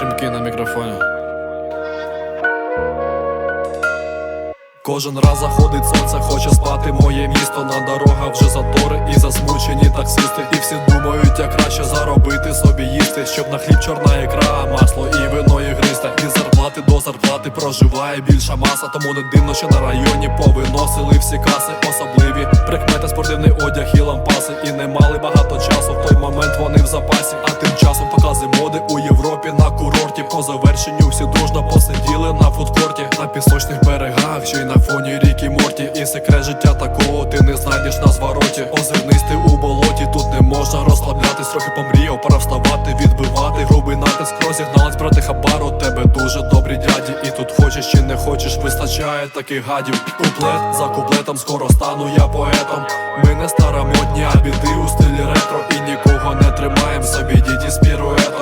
Руки на мікрофоні. Кожен раз заходить сонце, хоче спати моє місто. На дорогах вже затори і засмучені таксисти. І всі думають, як краще заробити собі їсти, щоб на хліб чорна ікра, масло і вино і гристе. Від зарплати до зарплати проживає більша маса. Тому не дивно, що на районі повиносили всі каси. Особливі прикмети, спортивний одяг і лампаси. І не мали багато часу. В той момент вони в запасі. Покази моди у Європі на курорті. По завершенню всі дружно посиділи на фудкорті на пісочних берегах, що й на фоні ріки Морті. І секрет життя такого ти не знайдеш на звороті. Озирнись ти у болоті, тут не можна розслаблятись, трохи помріяв, пора вставати, відбивати грубий натиск, розігналась брати хабар у тебе дуже добрі дяді. І тут хочеш чи не хочеш, вистачає таких гадів. Куплет за куплетом, скоро стану я поетом. Ми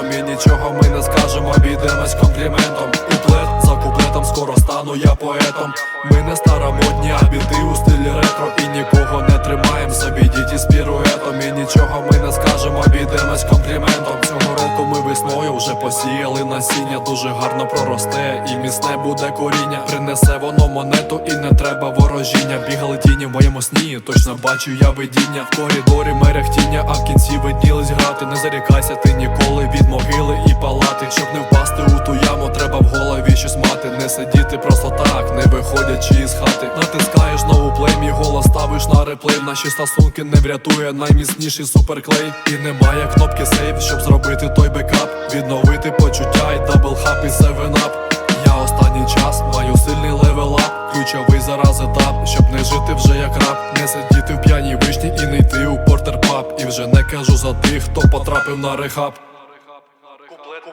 піруетом. І нічого ми не скажемо, обійдемось компліментом. Куплет за куплетом, скоро стану я поетом. Ми не старомодні, а біди у стилі ретро. І нікого не тримаєм собі діді з піруетом. І нічого ми не скажемо, обійдемось компліментом. Цього року ми весною вже посіяли насіння, дуже гарно проросте, і міцне буде коріння. Принесе воно монету, і не треба ворожіння. Бігали тіні в моєму сні, точно бачу я видіння. В коридорі мерехтіння, яму, треба в голові щось мати. Не сидіти просто так, не виходячи із хати. Натискаєш нову плейм і голос ставиш на реплей. Наші стосунки не врятує найміцніший суперклей. І немає кнопки сейв, щоб зробити той бекап. Відновити почуття і даблхап і севенап. Я останній час маю сильний левелап. Ключовий зараз етап, щоб не жити вже як раб. Не сидіти в п'яній вишні і не йти у портерпаб. І вже не кажу за тих, хто потрапив на рехаб.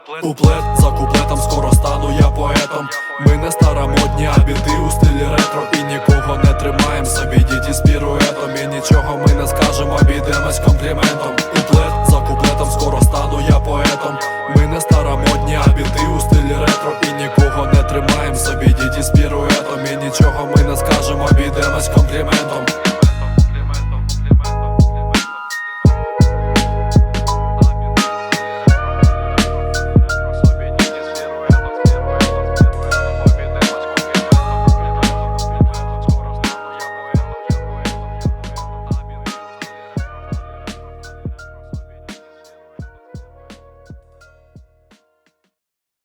Куплет за куплетом, скоро стану я поетом. Ми не старомодні, а біди у стилі ретро. І нікого не тримаєм собі діді з піруетом. І нічого ми не скажемо, обійдемось компліментом. Куплет за куплетом, скоро стану я поетом. Ми не старомодні, а біди у стилі ретро. І нікого не тримаєм собі діді з піруетом. І нічого ми